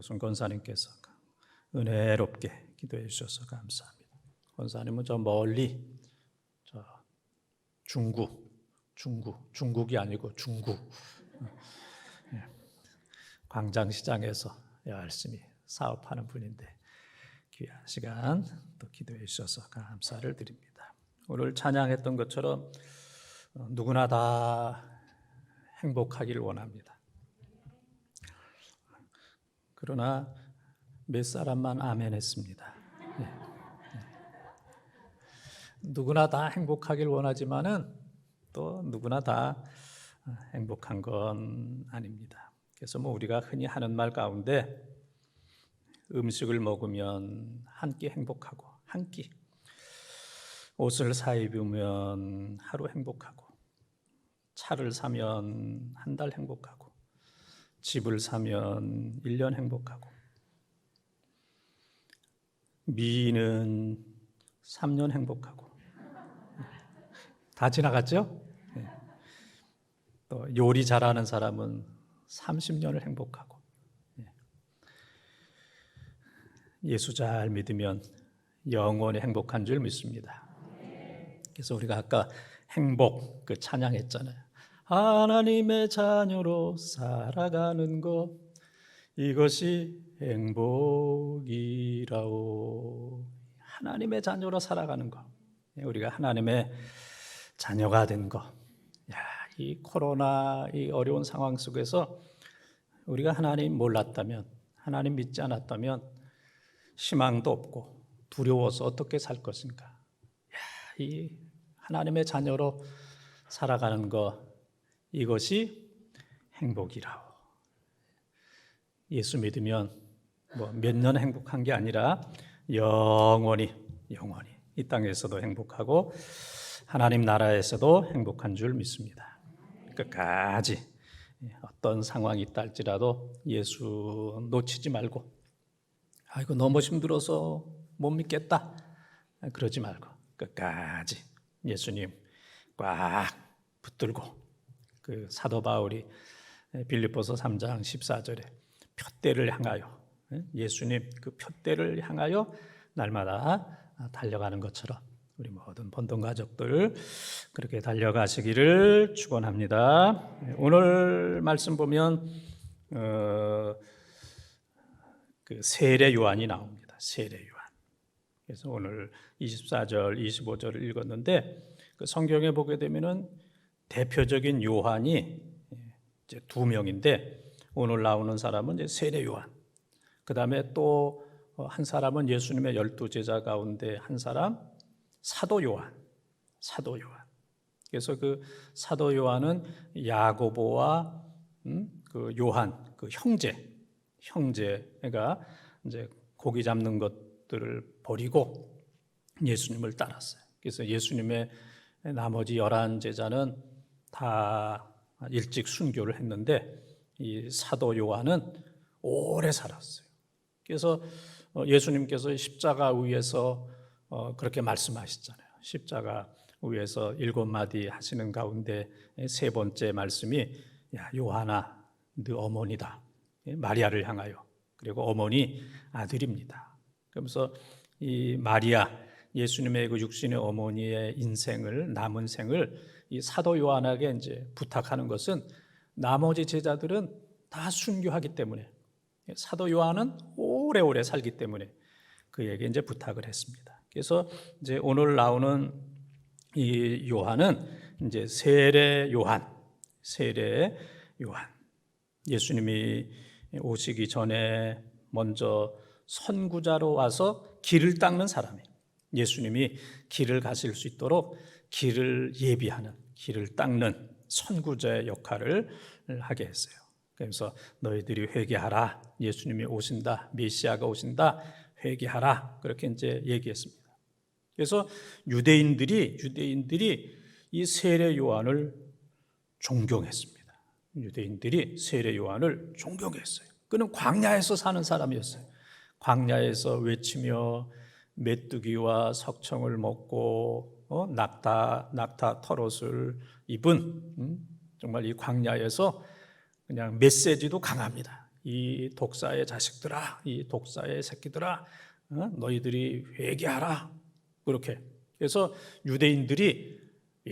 이것은 권사님께서 은혜롭게 기도해 주셔서 감사합니다. 권사님은 저 멀리 저 중국, 중국, 중국이 아니고 중국 예, 광장시장에서 열심히 사업하는 분인데 귀한 시간 또 기도해 주셔서 감사를 드립니다. 오늘 찬양했던 것처럼 어, 누구나 다 행복하길 원합니다. 그러나 몇 사람만 아멘 했습니다. 네. 네. 누구나 다 행복하길 원하지만은 또 누구나 다 행복한 건 아닙니다. 그래서 뭐 우리가 흔히 하는 말 가운데 음식을 먹으면 한 끼 행복하고 한 끼. 옷을 사 입으면 하루 행복하고 차를 사면 한 달 행복하고 집을 사면 1년 행복하고 미인은 3년 행복하고 다 지나갔죠? 네. 또 요리 잘하는 사람은 30년을 행복하고 네. 예수 잘 믿으면 영원히 행복한 줄 믿습니다. 그래서 우리가 아까 행복 그 찬양했잖아요. 하나님의 자녀로 살아가는 것 이것이 행복이라오. 하나님의 자녀로 살아가는 것. 우리가 하나님의 자녀가 된 것. 야, 이 코로나 이 어려운 상황 속에서 우리가 하나님 몰랐다면, 하나님 믿지 않았다면 희망도 없고 두려워서 어떻게 살 것인가. 야, 이 하나님의 자녀로 살아가는 것 이것이 행복이라오. 예수 믿으면 뭐 몇 년 행복한 게 아니라 영원히 영원히 이 땅에서도 행복하고 하나님 나라에서도 행복한 줄 믿습니다. 끝까지 어떤 상황이 있다 할지라도 예수 놓치지 말고 아이고 너무 힘들어서 못 믿겠다 그러지 말고 끝까지 예수님 꽉 붙들고 그 사도 바울이 빌립보서 3장 14절에 표대를 향하여 예수님 그 표대를 향하여 날마다 달려가는 것처럼 우리 모든 본동 가족들 그렇게 달려가시기를 축원합니다. 오늘 말씀 보면 어, 그 세례 요한이 나옵니다. 세례 요한. 그래서 오늘 24절, 25절을 읽었는데 그 성경에 보게 되면은 대표적인 요한이 이제 두 명인데 오늘 나오는 사람은 이제 세례 요한. 그 다음에 또 한 사람은 예수님의 열두 제자 가운데 한 사람 사도 요한. 사도 요한. 그래서 그 사도 요한은 야고보와 음, 그 요한 그 형제 형제가 이제 고기 잡는 것들을 버리고 예수님을 따랐어요. 그래서 예수님의 나머지 열한 제자는 다 일찍 순교를 했는데 이 사도 요한은 오래 살았어요. 그래서 어, 예수님께서 십자가 위에서 어, 그렇게 말씀하셨잖아요. 십자가 위에서 일곱 마디 하시는 가운데 세 번째 말씀이 야 요한아, 네 어머니다. 예, 마리아를 향하여 그리고 어머니 아들입니다. 그러면서 이 마리아 예수님의 그 육신의 어머니의 인생을 남은 생을 이 사도 요한에게 이제 부탁하는 것은 나머지 제자들은 다 순교하기 때문에 사도 요한은 오래오래 살기 때문에 그에게 이제 부탁을 했습니다. 그래서 이제 오늘 나오는 이 요한은 이제 세례 요한, 세례 요한. 예수님이 오시기 전에 먼저 선구자로 와서 길을 닦는 사람이에요. 예수님이 길을 가실 수 있도록 길을 예비하는, 길을 닦는 선구자의 역할을 하게 했어요. 그래서 너희들이 회개하라. 예수님이 오신다. 메시아가 오신다. 회개하라. 그렇게 이제 얘기했습니다. 그래서 유대인들이 유대인들이 이 세례 요한을 존경했습니다. 유대인들이 세례 요한을 존경했어요. 그는 광야에서 사는 사람이었어요. 광야에서 외치며 메뚜기와 석청을 먹고 어? 낙타 낙타 털옷을 입은 음? 정말 이 광야에서 그냥 메시지도 강합니다. 이 독사의 자식들아, 이 독사의 새끼들아, 어? 너희들이 회개하라. 그렇게. 그래서 유대인들이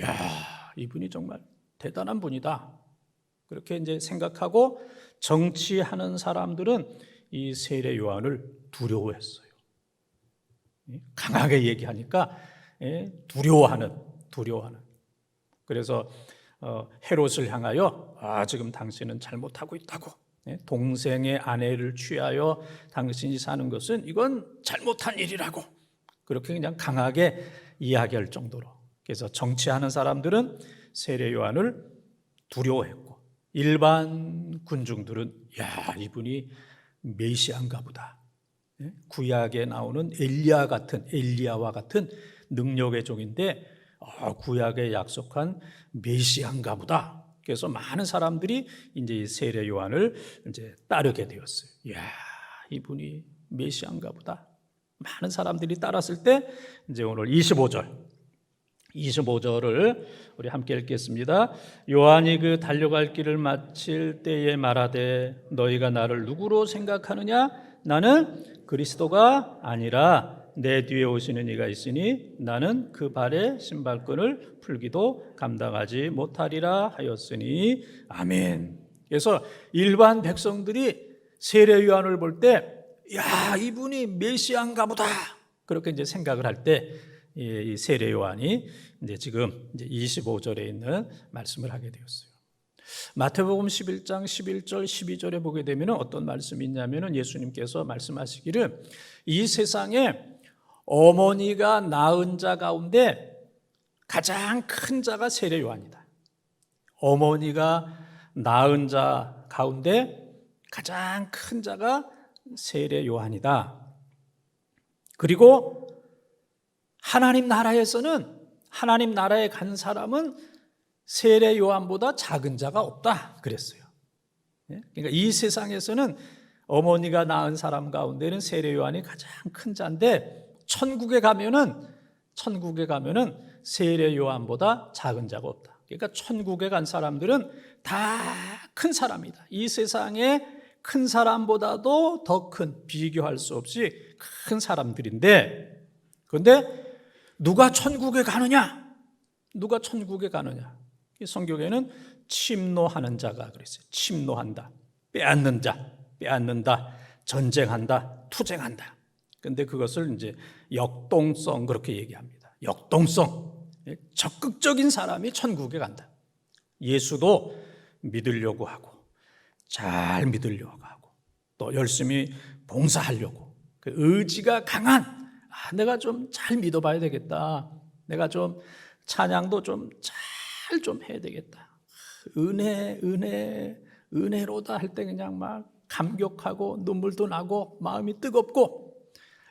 야, 이분이 정말 대단한 분이다. 그렇게 이제 생각하고 정치하는 사람들은 이 세례 요한을 두려워했어요. 예, 강하게 얘기하니까 예, 두려워하는, 두려워하는. 그래서 어, 헤롯을 향하여 아 지금 당신은 잘못하고 있다고. 예, 동생의 아내를 취하여 당신이 사는 것은 이건 잘못한 일이라고. 그렇게 그냥 강하게 이야기할 정도로. 그래서 정치하는 사람들은 세례 요한을 두려워했고 일반 군중들은 야 이분이 메시아인가 보다. 예, 구약에 나오는 엘리야 같은 엘리야와 같은 능력의 종인데 아, 구약에 약속한 메시아인가 보다. 그래서 많은 사람들이 이제 이 세례 요한을 이제 따르게 되었어요. 야, 이분이 메시아인가 보다. 많은 사람들이 따랐을 때 이제 오늘 25절 25절을 우리 함께 읽겠습니다. 요한이 그 달려갈 길을 마칠 때에 말하되 너희가 나를 누구로 생각하느냐? 나는 그리스도가 아니라 내 뒤에 오시는 이가 있으니 나는 그 발의 신발끈을 풀기도 감당하지 못하리라 하였으니 아멘. 그래서 일반 백성들이 세례 요한을 볼 때 야, 이분이 메시아인가 보다. 그렇게 이제 생각을 할때 이 세례 요한이 이제 지금 이제 25절에 있는 말씀을 하게 되었어요. 마태복음 11장 11절 12절에 보게 되면 어떤 말씀이 있냐면은 예수님께서 말씀하시기를 이 세상에 어머니가 낳은 자 가운데 가장 큰 자가 세례 요한이다. 어머니가 낳은 자 가운데 가장 큰 자가 세례 요한이다. 그리고 하나님 나라에서는 하나님 나라에 간 사람은 세례 요한보다 작은 자가 없다 그랬어요. 예? 그러니까 이 세상에서는 어머니가 낳은 사람 가운데는 세례 요한이 가장 큰 자인데 천국에 가면은 천국에 가면은 세례 요한보다 작은 자가 없다. 그러니까 천국에 간 사람들은 다 큰 사람이다. 이 세상에 큰 사람보다도 더 큰 비교할 수 없이 큰 사람들인데 그런데 누가 천국에 가느냐? 누가 천국에 가느냐? 이 성경에는 침노하는 자가 그랬어요. 침노한다. 빼앗는 자, 빼앗는다. 전쟁한다. 투쟁한다. 근데 그것을 이제 역동성 그렇게 얘기합니다. 역동성. 예, 적극적인 사람이 천국에 간다. 예수도 믿으려고 하고 잘 믿으려고 하고 또 열심히 봉사하려고 그 의지가 강한 아, 내가 좀 잘 믿어봐야 되겠다. 내가 좀 찬양도 좀 잘 좀 해야 되겠다. 은혜, 은혜, 은혜로다 할 때 그냥 막 감격하고 눈물도 나고 마음이 뜨겁고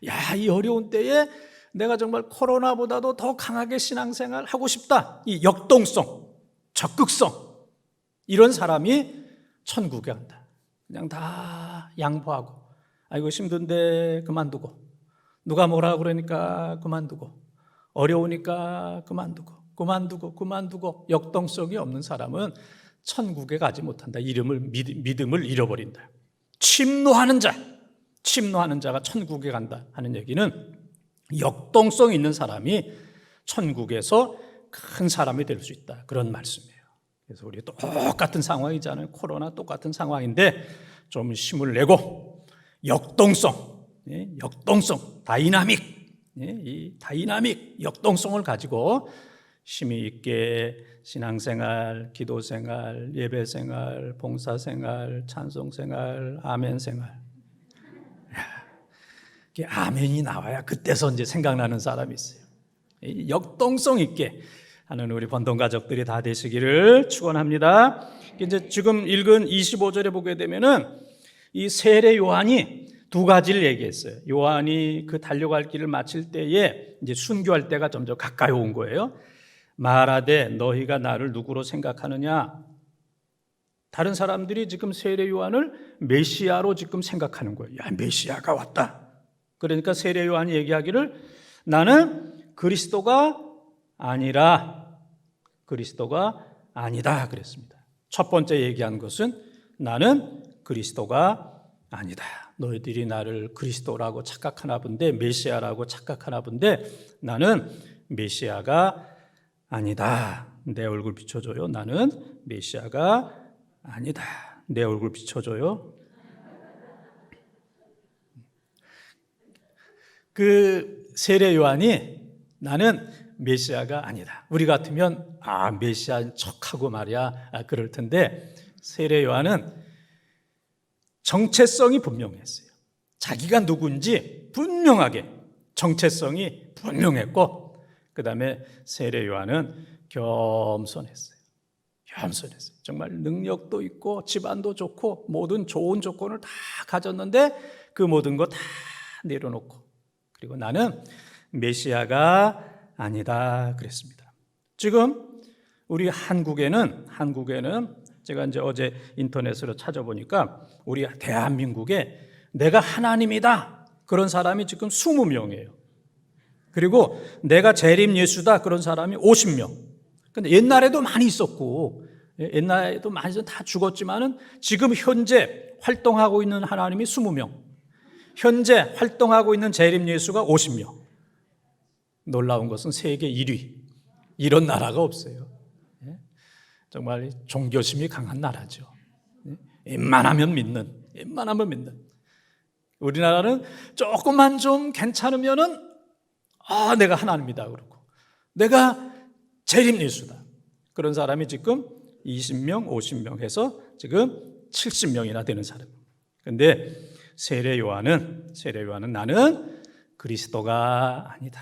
야, 이 어려운 때에 내가 정말 코로나보다도 더 강하게 신앙생활 하고 싶다. 이 역동성, 적극성. 이런 사람이 천국에 간다. 그냥 다 양보하고. 아이고, 힘든데 그만두고. 누가 뭐라 그러니까 그만두고. 어려우니까 그만두고. 그만두고, 그만두고. 역동성이 없는 사람은 천국에 가지 못한다. 이름을, 믿음을 잃어버린다. 침노하는 자. 침노하는 자가 천국에 간다 하는 얘기는 역동성 있는 사람이 천국에서 큰 사람이 될 수 있다. 그런 말씀이에요. 그래서 우리 똑같은 상황이잖아요. 코로나 똑같은 상황인데 좀 힘을 내고 역동성, 예, 역동성, 다이나믹, 예, 이 다이나믹 역동성을 가지고 힘이 있게 신앙생활, 기도생활, 예배생활, 봉사생활, 찬송생활, 아멘생활 아멘이 나와야 그때서 이제 생각나는 사람이 있어요. 역동성 있게 하는 우리 번동 가족들이 다 되시기를 축원합니다. 이제 지금 읽은 25절에 보게 되면은 이 세례 요한이 두 가지를 얘기했어요. 요한이 그 달려갈 길을 마칠 때에 이제 순교할 때가 점점 가까이 온 거예요. 말하되 너희가 나를 누구로 생각하느냐? 다른 사람들이 지금 세례 요한을 메시아로 지금 생각하는 거예요. 야, 메시아가 왔다. 그러니까 세례 요한이 얘기하기를 나는 그리스도가 아니라 그리스도가 아니다 그랬습니다. 첫 번째 얘기한 것은 나는 그리스도가 아니다. 너희들이 나를 그리스도라고 착각하나 본데 메시아라고 착각하나 본데 나는 메시아가 아니다. 내 얼굴 비춰줘요. 나는 메시아가 아니다. 내 얼굴 비춰줘요. 그 세례 요한이 나는 메시아가 아니다. 우리 같으면 아 메시아인 척하고 말이야 아, 그럴 텐데 세례 요한은 정체성이 분명했어요. 자기가 누군지 분명하게 정체성이 분명했고 그 다음에 세례 요한은 겸손했어요. 겸손했어요. 정말 능력도 있고 집안도 좋고 모든 좋은 조건을 다 가졌는데 그 모든 거 다 내려놓고 그리고 나는 메시아가 아니다 그랬습니다. 지금 우리 한국에는 한국에는 제가 이제 어제 인터넷으로 찾아보니까 우리 대한민국에 내가 하나님이다 그런 사람이 지금 20명이에요. 그리고 내가 재림 예수다 그런 사람이 50명. 근데 옛날에도 많이 있었고 예, 옛날에도 많이 다 죽었지만은 지금 현재 활동하고 있는 하나님이 20명. 현재 활동하고 있는 재림 예수가 50명. 놀라운 것은 세계 1위. 이런 나라가 없어요. 예? 정말 종교심이 강한 나라죠. 예? 웬만하면 믿는, 웬만하면 믿는. 우리나라는 조금만 좀 괜찮으면은 아, 내가 하나님이다 그러고 내가 재림 예수다. 그런 사람이 지금 20명, 50명 해서 지금 70명이나 되는 사람. 근데 세례 요한은 세례 요한은 나는 그리스도가 아니다.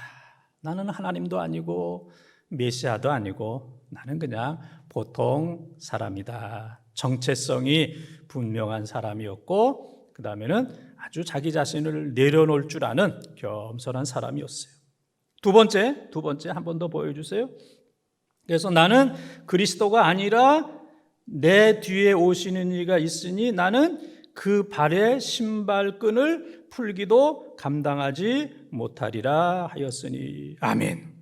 나는 하나님도 아니고 메시아도 아니고 나는 그냥 보통 사람이다. 정체성이 분명한 사람이었고 그 다음에는 아주 자기 자신을 내려놓을 줄 아는 겸손한 사람이었어요. 두 번째, 두 번째 한 번 더 보여주세요. 그래서 나는 그리스도가 아니라 내 뒤에 오시는 이가 있으니 나는 그 발의 신발끈을 풀기도 감당하지 못하리라 하였으니 아멘.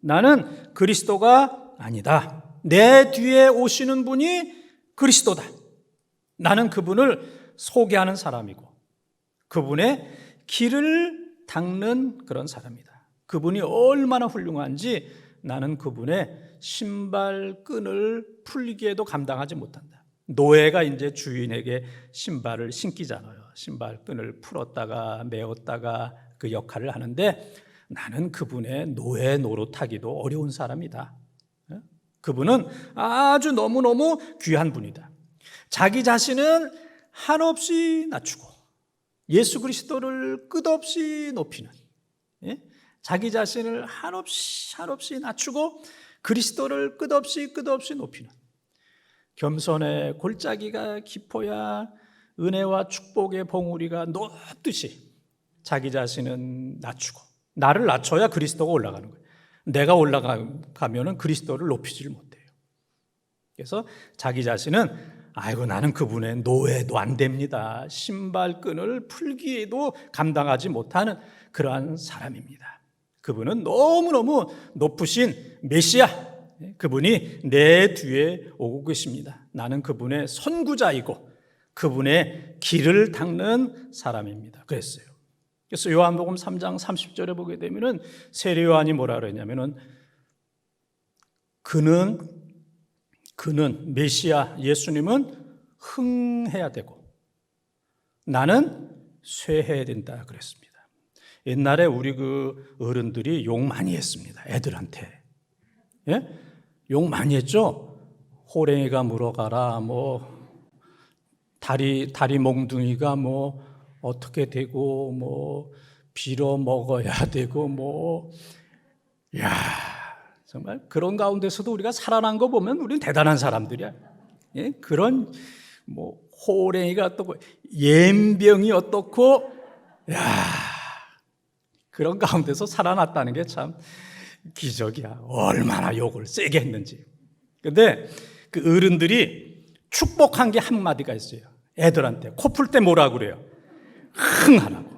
나는 그리스도가 아니다. 내 뒤에 오시는 분이 그리스도다. 나는 그분을 소개하는 사람이고 그분의 길을 닦는 그런 사람이다. 그분이 얼마나 훌륭한지 나는 그분의 신발끈을 풀기에도 감당하지 못한다. 노예가 이제 주인에게 신발을 신기잖아요. 신발끈을 풀었다가 메었다가 그 역할을 하는데 나는 그분의 노예 노릇하기도 어려운 사람이다. 그분은 아주 너무너무 귀한 분이다. 자기 자신은 한없이 낮추고 예수 그리스도를 끝없이 높이는 예? 자기 자신을 한없이 한없이 낮추고 그리스도를 끝없이 끝없이 높이는 겸손의 골짜기가 깊어야 은혜와 축복의 봉우리가 높듯이 자기 자신은 낮추고 나를 낮춰야 그리스도가 올라가는 거예요. 내가 올라가면은 그리스도를 높이지를 못해요. 그래서 자기 자신은 아이고 나는 그분의 노예도 안 됩니다. 신발끈을 풀기에도 감당하지 못하는 그러한 사람입니다. 그분은 너무너무 높으신 메시아 그분이 내 뒤에 오고 계십니다. 나는 그분의 선구자이고 그분의 길을 닦는 사람입니다. 그랬어요. 그래서 요한복음 3장 30절에 보게 되면은 세례 요한이 뭐라 그랬냐면은 그는 그는 메시아 예수님은 흥해야 되고 나는 쇠해야 된다 그랬습니다. 옛날에 우리 그 어른들이 욕 많이 했습니다. 애들한테. 예? 욕 많이 했죠? 호랭이가 물어가라, 뭐, 다리, 다리 몽둥이가 뭐, 어떻게 되고, 뭐, 빌어 먹어야 되고, 뭐, 야 정말 그런 가운데서도 우리가 살아난 거 보면 우리는 대단한 사람들이야. 예? 그런, 뭐, 호랭이가 어떻고, 옌병이 어떻고, 야 그런 가운데서 살아났다는 게 참 기적이야. 얼마나 욕을 세게 했는지. 근데 그 어른들이 축복한 게 한마디가 있어요. 애들한테. 코풀 때 뭐라 그래요? 흥 하라고.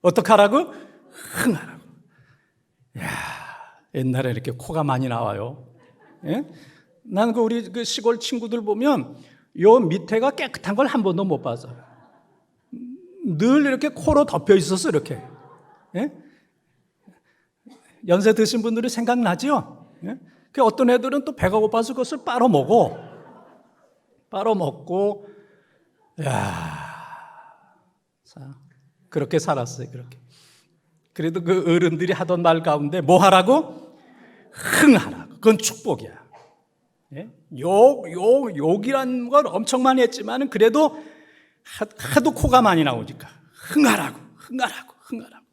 어떻게 하라고? 흥 하라고. 야 옛날에 이렇게 코가 많이 나와요. 예? 난그 우리 그 시골 친구들 보면 요 밑에가 깨끗한 걸 한 번도 못 봤어요. 늘 이렇게 코로 덮여 있었어 이렇게. 예? 연세 드신 분들이 생각나죠? 예? 그 어떤 애들은 또 배가 고파서 그것을 빨아 먹어. 빨아 먹고, 야, 자, 그렇게 살았어요. 그렇게. 그래도 그 어른들이 하던 말 가운데 뭐 하라고? 흥하라고. 그건 축복이야. 예? 욕, 욕, 욕이란 걸 엄청 많이 했지만은 그래도 하- 하도 코가 많이 나오니까 흥하라고, 흥하라고, 흥하라고.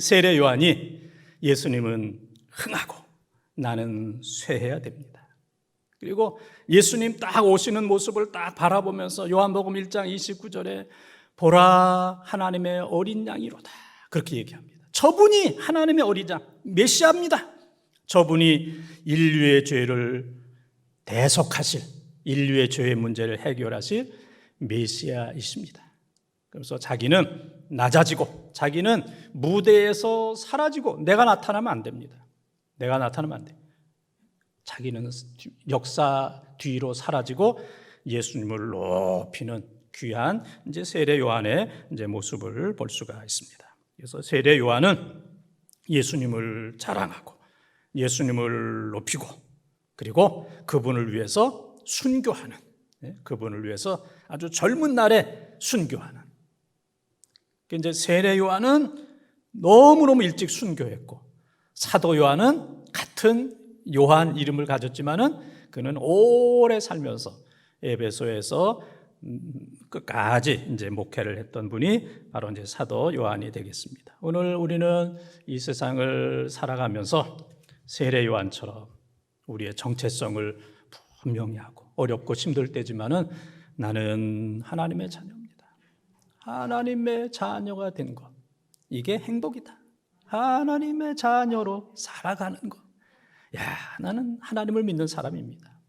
세례 요한이 예수님은 흥하고 나는 쇠해야 됩니다. 그리고 예수님 딱 오시는 모습을 딱 바라보면서 요한복음 1장 29절에 보라 하나님의 어린 양이로다. 그렇게 얘기합니다. 저분이 하나님의 어린 양, 메시아입니다. 저분이 인류의 죄를 대속하실 인류의 죄의 문제를 해결하실 메시아이십니다. 그래서 자기는 낮아지고 자기는 무대에서 사라지고 내가 나타나면 안 됩니다. 내가 나타나면 안 돼. 자기는 역사 뒤로 사라지고 예수님을 높이는 귀한 이제 세례 요한의 이제 모습을 볼 수가 있습니다. 그래서 세례 요한은 예수님을 자랑하고 예수님을 높이고 그리고 그분을 위해서 순교하는 예, 그분을 위해서 아주 젊은 날에 순교하는 그 이제 세례 요한은 너무너무 일찍 순교했고 사도 요한은 같은 요한 이름을 가졌지만은 그는 오래 살면서 에베소에서 음, 끝까지 이제 목회를 했던 분이 바로 이제 사도 요한이 되겠습니다. 오늘 우리는 이 세상을 살아가면서 세례 요한처럼 우리의 정체성을 분명히 하고 어렵고 힘들 때지만은 나는 하나님의 자녀입니다. 하나님의 자녀가 된 것. 이게 행복이다. 하나님의 자녀로 살아가는 것. 야, 나는 하나님을 믿는 사람입니다.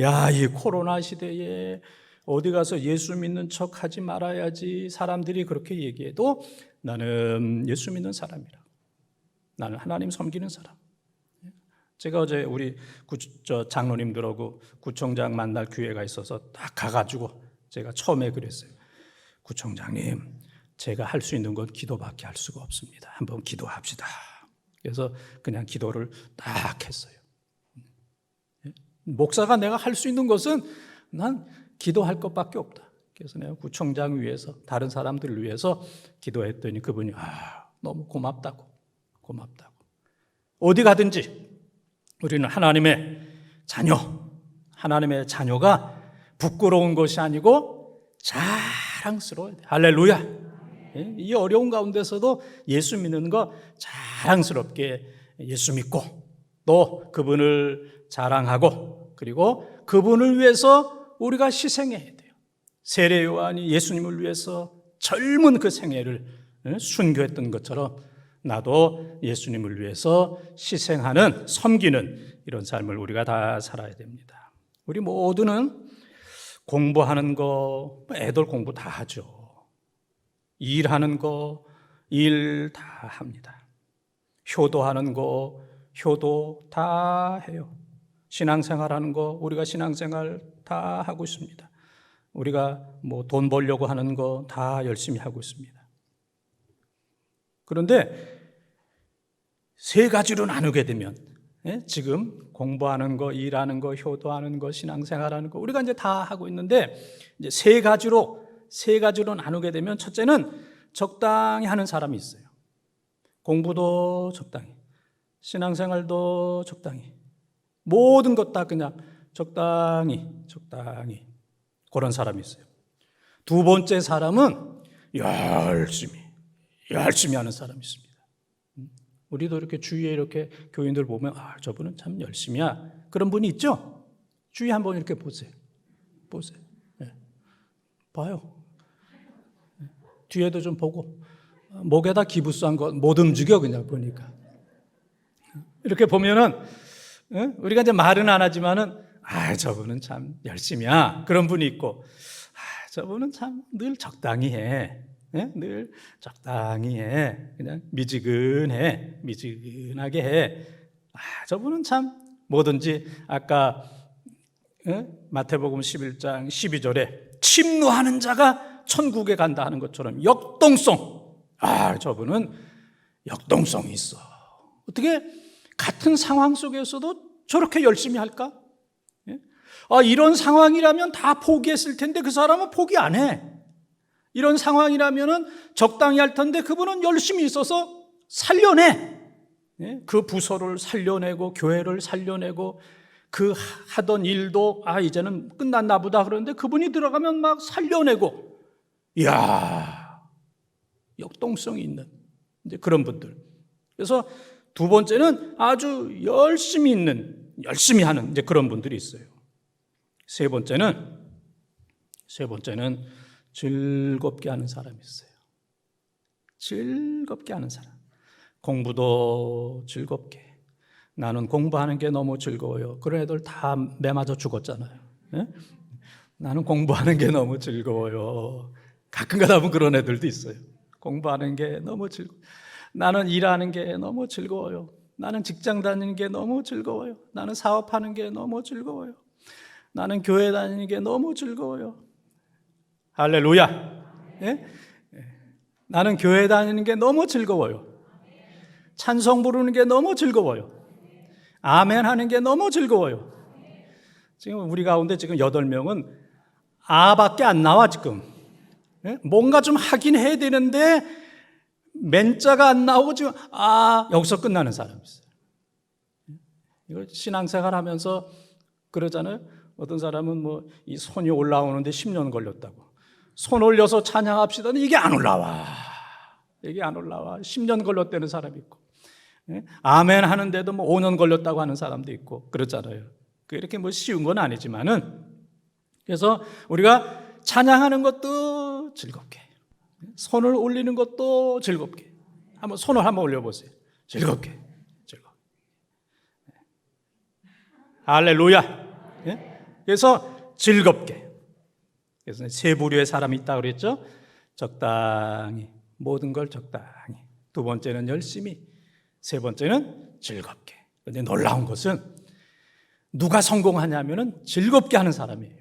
야, 이 코로나 시대에 어디 가서 예수 믿는 척 하지 말아야지 사람들이 그렇게 얘기해도 나는 예수 믿는 사람이라. 나는 하나님 섬기는 사람. 제가 어제 우리 장로님들하고 구청장 만날 기회가 있어서 딱 가가지고 제가 처음에 그랬어요. 구청장님, 제가 할 수 있는 건 기도밖에 할 수가 없습니다. 한번 기도합시다. 그래서 그냥 기도를 딱 했어요. 목사가 내가 할 수 있는 것은 난 기도할 것밖에 없다. 그래서 내가 구청장 위해서 다른 사람들을 위해서 기도했더니 그분이 아, 너무 고맙다고. 고맙다고. 어디 가든지 우리는 하나님의 자녀, 하나님의 자녀가 부끄러운 것이 아니고 자랑스러워야 돼. 할렐루야. 예, 이 어려운 가운데서도 예수 믿는 거 자랑스럽게 예수 믿고 또 그분을 자랑하고 그리고 그분을 위해서 우리가 희생해야 돼요. 세례 요한이 예수님을 위해서 젊은 그 생애를 예, 순교했던 것처럼 나도 예수님을 위해서 희생하는 섬기는 이런 삶을 우리가 다 살아야 됩니다. 우리 모두는 공부하는 거뭐 애들 공부 다 하죠. 일하는 거 일 다 합니다. 효도하는 거 효도 다 해요. 신앙생활 하는 거 우리가 신앙생활 다 하고 있습니다. 우리가 뭐 돈 벌려고 하는 거 다 열심히 하고 있습니다. 그런데 세 가지로 나누게 되면 예? 지금 공부하는 거, 일하는 거, 효도하는 거, 신앙생활하는 거 우리가 이제 다 하고 있는데 이제 세 가지로 세 가지로 나누게 되면 첫째는 적당히 하는 사람이 있어요. 공부도 적당히, 신앙생활도 적당히, 모든 것 다 그냥 적당히, 적당히 그런 사람이 있어요. 두 번째 사람은 열심히, 열심히 하는 사람이 있습니다. 우리도 이렇게 주위에 이렇게 교인들 보면 아 저분은 참 열심히야 그런 분이 있죠. 주위 한번 이렇게 보세요. 보세요. 네. 봐요. 네. 뒤에도 좀 보고 목에다 기부스한 거못 움직여 그냥 보니까 이렇게 보면은 네? 우리가 이제 말은 안 하지만은 아 저분은 참 열심히야 그런 분이 있고 아 저분은 참 늘 적당히 해. 네? 늘 적당히 해. 그냥 미지근해. 미지근하게 해. 아, 저분은 참 뭐든지 아까 예? 마태복음 11장 12절에 침노하는 자가 천국에 간다 하는 것처럼 역동성. 아, 저분은 역동성이 있어. 어떻게 같은 상황 속에서도 저렇게 열심히 할까? 예? 아, 이런 상황이라면 다 포기했을 텐데 그 사람은 포기 안 해. 이런 상황이라면은 적당히 할 텐데 그분은 열심히 있어서 살려내. 예? 그 부서를 살려내고 교회를 살려내고 그 하던 일도 아 이제는 끝났나 보다 그러는데 그분이 들어가면 막 살려내고 이야 역동성이 있는 그런 분들. 그래서 두 번째는 아주 열심히 있는 열심히 하는 이제 그런 분들이 있어요. 세 번째는 세 번째는 즐겁게 하는 사람이 있어요. 즐겁게 하는 사람. 공부도 즐겁게. 나는 공부하는 게 너무 즐거워요. 그런 애들 다 매맞아 죽었잖아요. 예? 나는 공부하는 게 너무 즐거워요. 가끔 가다 보면 그런 애들도 있어요. 공부하는 게 너무 즐거. 나는 일하는 게 너무 즐거워요. 나는 직장 다니는 게 너무 즐거워요. 나는 사업하는 게 너무 즐거워요. 나는 교회 다니는 게 너무 즐거워요. 할렐루야. 예? 나는 교회 다니는 게 너무 즐거워요. 찬송 부르는 게 너무 즐거워요. 아멘 하는 게 너무 즐거워요. 지금 우리 가운데 지금 여덟 명은 아밖에 안 나와 지금. 예? 뭔가 좀 하긴 해야 되는데 맨자가 안 나오고 지금 아 여기서 끝나는 사람이 있어요. 이걸 신앙생활 하면서 그러잖아요. 어떤 사람은 뭐 이 손이 올라오는데 10년 걸렸다고. 손 올려서 찬양합시다는 이게 안 올라와. 이게 안 올라와. 10년 걸렸다는 사람이 있고. 예? 아멘 하는데도 뭐 5년 걸렸다고 하는 사람도 있고 그렇잖아요. 그 이렇게 뭐 쉬운 건 아니지만은 그래서 우리가 찬양하는 것도 즐겁게 손을 올리는 것도 즐겁게 한번 손을 한번 올려보세요. 즐겁게 즐겁게 할렐루야. 예? 그래서 즐겁게 그래서 세 부류의 사람이 있다 그랬죠. 적당히 모든 걸 적당히 두 번째는 열심히 세 번째는 즐겁게. 그런데 놀라운 것은 누가 성공하냐면은 즐겁게 하는 사람이에요.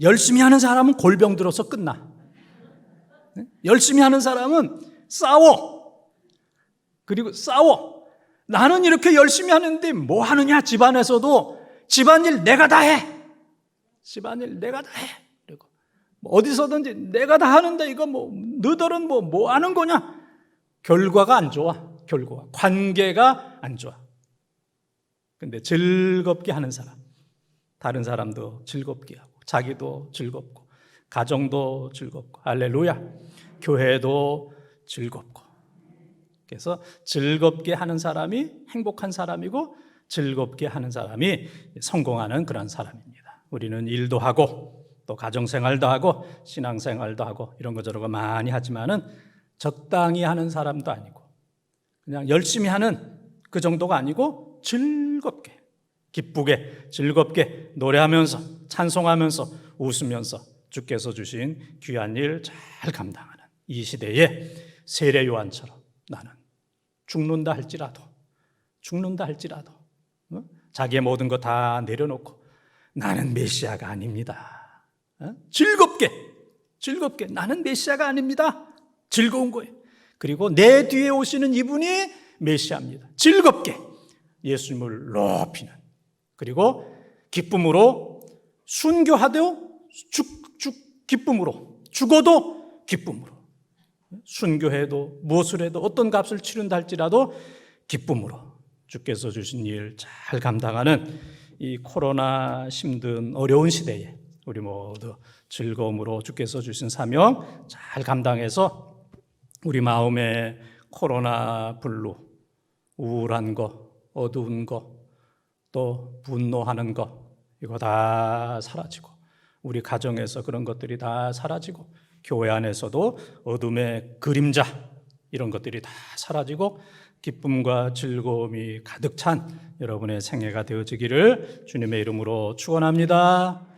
열심히 하는 사람은 골병 들어서 끝나. 네? 열심히 하는 사람은 싸워. 그리고 싸워. 나는 이렇게 열심히 하는데 뭐 하느냐 집안에서도 집안일 내가 다 해. 집안일 내가 다 해. 뭐 어디서든지 내가 다 하는데 이거 뭐 너들은 뭐 뭐 하는 거냐? 결과가 안 좋아. 결과 관계가 안 좋아. 근데 즐겁게 하는 사람, 다른 사람도 즐겁게 하고, 자기도 즐겁고, 가정도 즐겁고, 할렐루야. 교회도 즐겁고. 그래서 즐겁게 하는 사람이 행복한 사람이고, 즐겁게 하는 사람이 성공하는 그런 사람입니다. 우리는 일도 하고, 또 가정생활도 하고, 신앙생활도 하고, 이런 거 저런 거 많이 하지만은 적당히 하는 사람도 아니고, 그냥 열심히 하는 그 정도가 아니고 즐겁게, 기쁘게, 즐겁게 노래하면서 찬송하면서 웃으면서 주께서 주신 귀한 일 잘 감당하는 이 시대에 세례 요한처럼 나는 죽는다 할지라도 죽는다 할지라도 어? 자기의 모든 거 다 내려놓고 나는 메시아가 아닙니다. 어? 즐겁게 즐겁게 나는 메시아가 아닙니다. 즐거운 거예요. 그리고 내 뒤에 오시는 이분이 메시아입니다. 즐겁게 예수님을 높이는 그리고 기쁨으로 순교하되 죽, 죽, 기쁨으로 죽어도 기쁨으로 순교해도 무엇을 해도 어떤 값을 치른다 할지라도 기쁨으로 주께서 주신 일 잘 감당하는 이 코로나 힘든 어려운 시대에 우리 모두 즐거움으로 주께서 주신 사명 잘 감당해서 우리 마음에 코로나 블루, 우울한 거, 어두운 거, 또 분노하는 거, 이거 다 사라지고, 우리 가정에서 그런 것들이 다 사라지고, 교회 안에서도 어둠의 그림자, 이런 것들이 다 사라지고, 기쁨과 즐거움이 가득 찬 여러분의 생애가 되어지기를 주님의 이름으로 축원합니다.